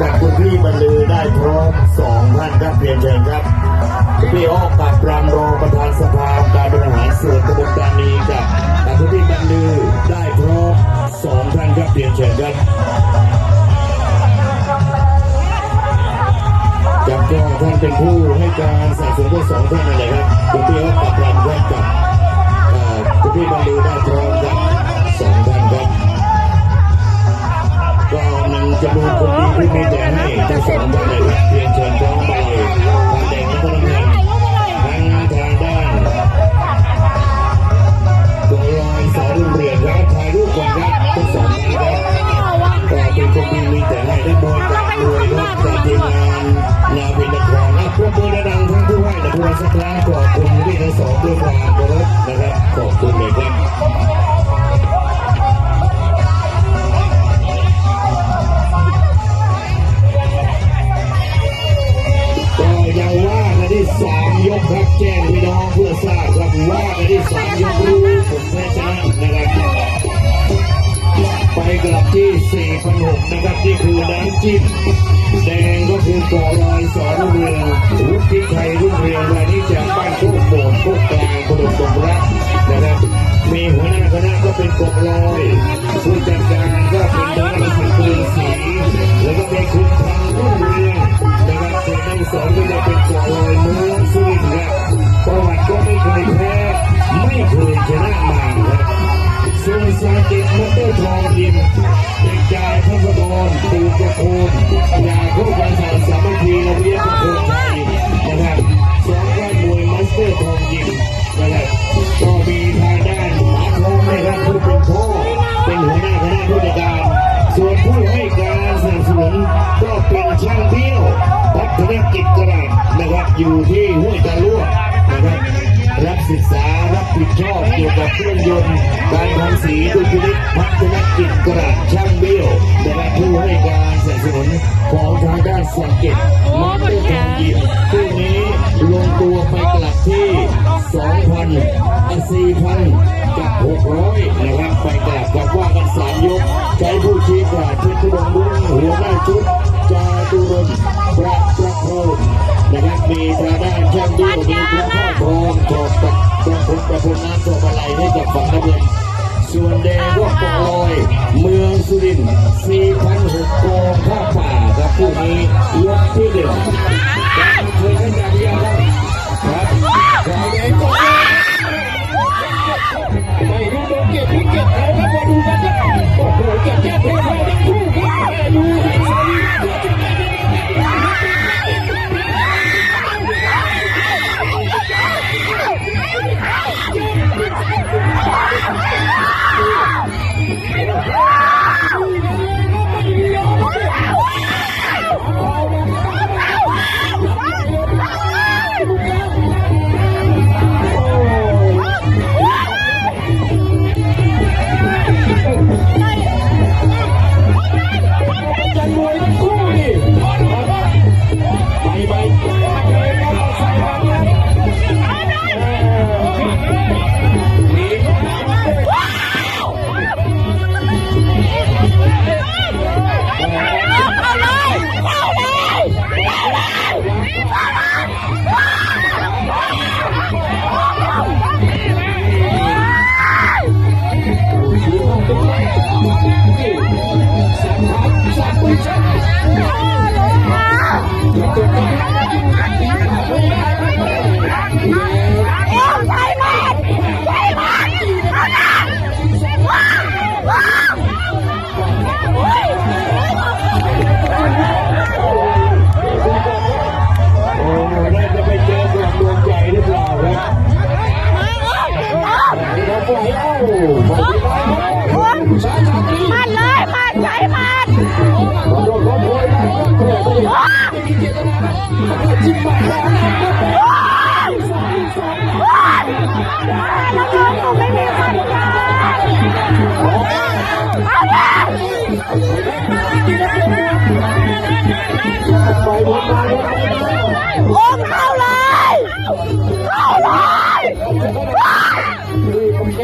กับคุณพี่บรรลือได้พร้อมสองท่านครับเรียนเชิญครับคุณพี่อ้อกับรามรองประธานสภาการบริหารส่วนตำบลตานีกับกับคุณพี่บรรลือได้พร้อมสองท่านครับเรียนเชิญครับจับก็ท่านเป็นผู้ให้การสนับสนุนทั้งสองท่านนั่นแหละครับคุณพี่อ้อกับรามครับกับคุณพี่บรรลือได้พร้อมครับ นนาวินนครและพวกมือดังทั้งผู้ให้และผู้สักครั้งขอบคุณที่ทั้งสองด้วยความเคารพนะครับขอบคุณเลยครับก็ยังว่ากันที่สามยกครับแจ้งพี่น้องเพื่อทราบครับว่ากันที่สามยกรู้ผลแพ้ชนะนะครับไปกลับที่สี่พันหกนะครับนี่คือน้ำจิ้ม ก็คือก่อลอยสอนเรืองวุฒิชัยรุ่งเรืองรายนี้จากบ้านโคกโบดโคกกลางกระดกตงรักนะครับมีหัวหน้าคณะก็เป็นกบลอยผู้จัดการก็เป็นดาวสังเกตสีแล้วก็มีคุณทางรุ่งเรืองนะครับส่วนทั้งสองก็จะเป็นกบลอยเมืองสุรินทร์ครับประวัติก็ไม่เคยแพ้ไม่เคยชนะมาครับซึ่งสาเกตมอเตอร์ทองยิมเด็กชายพัสดรตูกระโคน อยู่ที่ห้วยตาลุ่นะครับรับศึกษารับผิดชอบเกี่ยวกับเครื่องยนต์การทำสีดุลพินิจพัฒนกิจกระดช่างเบี้ยวนะครับผู้ให้การสนับสนุนของทางด้านสังเกตมอเตอร์ทองยิมคู่นี้ลงตัวไปกลับที่2,000อะ4,000กับ600นะครับไปกลับกับว่ากันสามยกใช้ผู้ชี้ขาดเพชรดงรุ่งหัวหน้าชุดจาตุรน มีชาวบ้านช่างดูมีพระพ่อทองจอบกับประพลประพลน้ำตัวอะไรให้กับฝั่งน้ำเงินส่วนแดงก็ปลอยเมืองสุรินทร์4,006กองผ้าป่าครับผู้นี้ยกที่หนึ่งการเคยขึ้นจากเดียวครับครั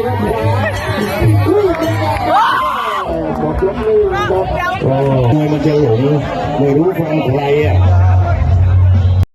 คือผมจะรับขวาเป็นการหมดยกมือหมดโอ้จะหลงไม่รู้ฟังใครอะ